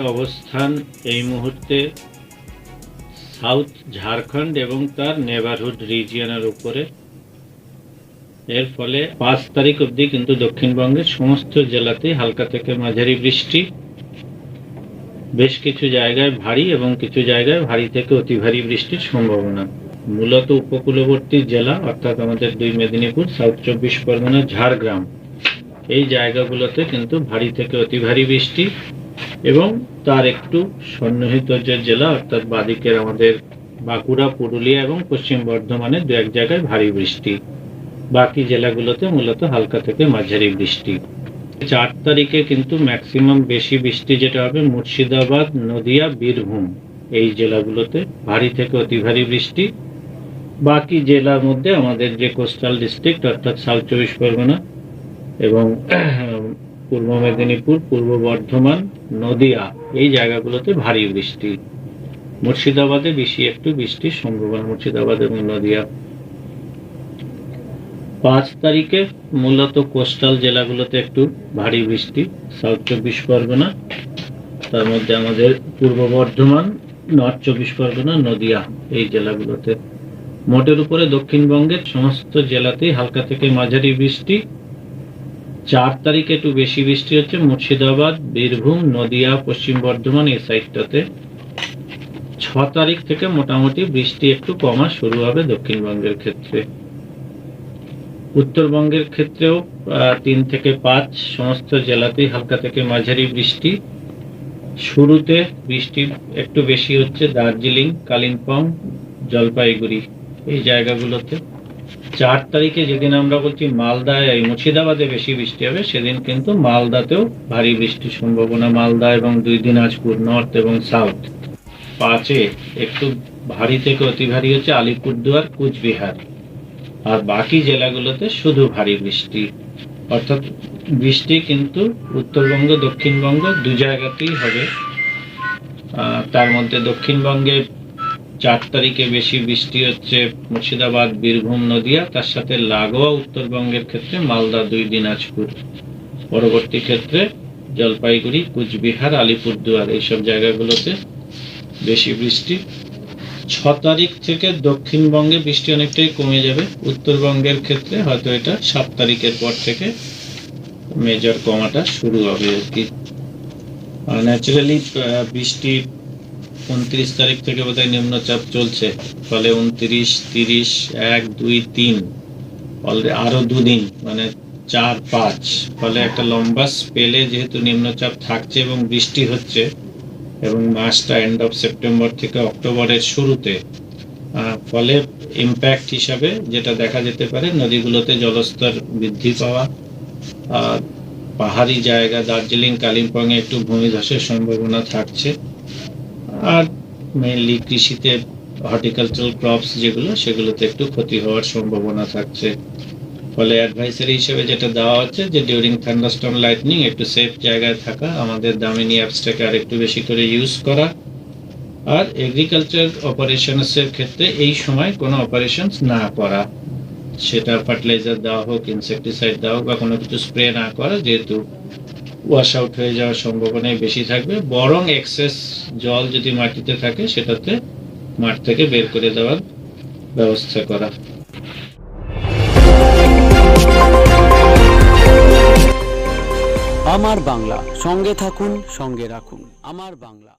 অবস্থান এই মুহূর্তে সাউথ ঝাড়খণ্ড এবং তার নেবারহুড রিজিয়নের উপরে। এর ফলে পাঁচ তারিখ অবধি কিন্তু দক্ষিণবঙ্গের সমস্ত জেলাতেই হালকা থেকে মাঝারি বৃষ্টি। বেশ কিছু জায়গায় ভারী এবং কিছু জায়গায় ভারী থেকে অতি ভারী বৃষ্টির সম্ভাবনা। মূলত উপকূলবর্তী জেলা, অর্থাৎ আমাদের দুই মেদিনীপুর, সাউথ চব্বিশ পরগনা, ঝাড়গ্রাম। এই জায়গাগুলোতে কিন্তু ভারী থেকে অতি ভারী বৃষ্টি। এবং তার একটু সন্নিহিত যে জেলা, অর্থাৎ বাদিকের আমাদের বাঁকুড়া, পুরুলিয়া এবং পশ্চিম বর্ধমানে দু এক জায়গায় ভারী বৃষ্টি। বাকি জেলাগুলোতে মূলত হালকা থেকে মাঝারি বৃষ্টি। চার তারিখে কিন্তু ম্যাক্সিমাম বেশি বৃষ্টি যেটা হবে মুর্শিদাবাদ, নদিয়া, বীরভূম। এই জেলাগুলোতে ভারী থেকে অতি ভারী বৃষ্টি। বাকি জেলার মধ্যে আমাদের যে কোস্টাল ডিস্ট্রিক্ট অর্থাৎ সাউথ চব্বিশ পরগনা এবং পূর্ব মেদিনীপুর, পূর্ব বর্ধমান, নদিয়া, এই জায়গাগুলোতে ভারী বৃষ্টি। মুর্শিদাবাদে বেশি একটু বৃষ্টির সম্ভাবনা মুর্শিদাবাদ এবং নদিয়া। পাঁচ তারিখে মূলত কোস্টাল জেলাগুলোতে একটু ভারী বৃষ্টি সাউথ চব্বিশ পরগনা, তার মধ্যে আমাদের পূর্ব বর্ধমান নর্থ চব্বিশ পরগনা, নদিয়া, এই জেলাগুলোতে। মোটের উপরে দক্ষিণবঙ্গের সমস্ত জেলাতেই হালকা থেকে মাঝারি বৃষ্টি চার তারিখে একটু বেশি বৃষ্টি হচ্ছে, মুর্শিদাবাদ, বীরভূম, নদিয়া, পশ্চিম বর্ধমান এই সাইডটাতে। ছ তারিখ থেকে মোটামুটি বৃষ্টি একটু কমা শুরু হবে দক্ষিণবঙ্গের ক্ষেত্রে। উত্তরবঙ্গের ক্ষেত্রেও তিন থেকে পাঁচ সমস্ত জেলাতেই হালকা থেকে মাঝারি বৃষ্টি। শুরুতে বৃষ্টি একটু বেশি হচ্ছে দার্জিলিং, কালিম্পং, জলপাইগুড়ি এই জায়গাগুলোতে। চার তারিখে যেদিন আমরা বলছি মালদায় মুর্শিদাবাদে বেশি বৃষ্টি হবে, সেদিন কিন্তু মালদাতেও ভারী বৃষ্টির সম্ভাবনা। মালদা এবং দুই দিনাজপুর, নর্থ এবং সাউথ। পাঁচে একটু ভারী থেকে অতি ভারী হচ্ছে আলিপুরদুয়ার, কুচবিহার। আর বাকি জেলাগুলোতে শুধু ভারী বৃষ্টি। অর্থাৎ বৃষ্টি কিন্তু উত্তরবঙ্গ, দক্ষিণবঙ্গ দু জায়গাতেই হবে। তার মধ্যে দক্ষিণবঙ্গে চার তারিখে বেশি বৃষ্টি হচ্ছে মুর্শিদাবাদ, বীরভূম, নদিয়া। তার সাথে লাগোয়া উত্তরবঙ্গের ক্ষেত্রে মালদা দুই, দিনাজপুর। পরবর্তী ক্ষেত্রে জলপাইগুড়ি, কুচবিহার, আলিপুরদুয়ার। এইসব জায়গাগুলোতে বেশি বৃষ্টি। ছ তারিখ থেকে দক্ষিণবঙ্গে বৃষ্টি অনেকটাই কমে যাবে। উত্তরবঙ্গের ক্ষেত্রে হয়তো এটা সাত তারিখের পর থেকে মেজর কমাটা শুরু হবে আর কি। ন্যাচারালি বৃষ্টি উনত্রিশ তারিখ থেকে বোধহয় নিম্নচাপ চলছে। ফলে উনত্রিশ, তিরিশ, এক, দুই, তিন অলরেডি আরও দুদিন মানে চার, পাঁচ। ফলে একটা লম্বা স্পেলে যেহেতু নিম্নচাপ থাকছে এবং বৃষ্টি হচ্ছে, এবং মাসটা এন্ড অফ সেপ্টেম্বর থেকে অক্টোবরের শুরুতে ফলে ইম্প্যাক্ট হিসাবে যেটা দেখা যেতে পারে, নদীগুলোতে জলস্তর বৃদ্ধি পাওয়া পাহাড়ি জায়গা, দার্জিলিং, কালিম্পংয়ে একটু ভূমিধসের সম্ভাবনা থাকছে। আর মেইনলি কৃষিতে হর্টিকালচারাল ক্রপস যেগুলো, সেগুলোতে একটু ক্ষতি হওয়ার সম্ভাবনা থাকছে। ফলে অ্যাডভাইসারি হিসেবে যেটা দেওয়া হচ্ছে যে ডিউরিং থান্ডারস্টর্ম লাইটনিং একটু সেফ জায়গায় থাকা, আমাদের দামিনী অ্যাপসটাকে আর একটু বেশি করে ইউজ করা। আর এগ্রিকালচার অপারেশনসের ক্ষেত্রে এই সময় কোনো অপারেশনস না করা। সেটা ফার্টিলাইজার দেওয়া হোক ইনসেকটিসাইড দেওয়া হোক বা কোনো কিছু স্প্রে না করা, যেহেতু ওয়াশ আউট হয়ে যাওয়ার সম্ভাবনাই বেশি থাকবে। বরং এক্সেস জল যদি মাটিতে থাকে, সেটাতে মাঠ থেকে বের করে দেওয়ার ব্যবস্থা করা। আমার বাংলা, সঙ্গে থাকুন, সঙ্গে রাখুন। আমার বাংলা।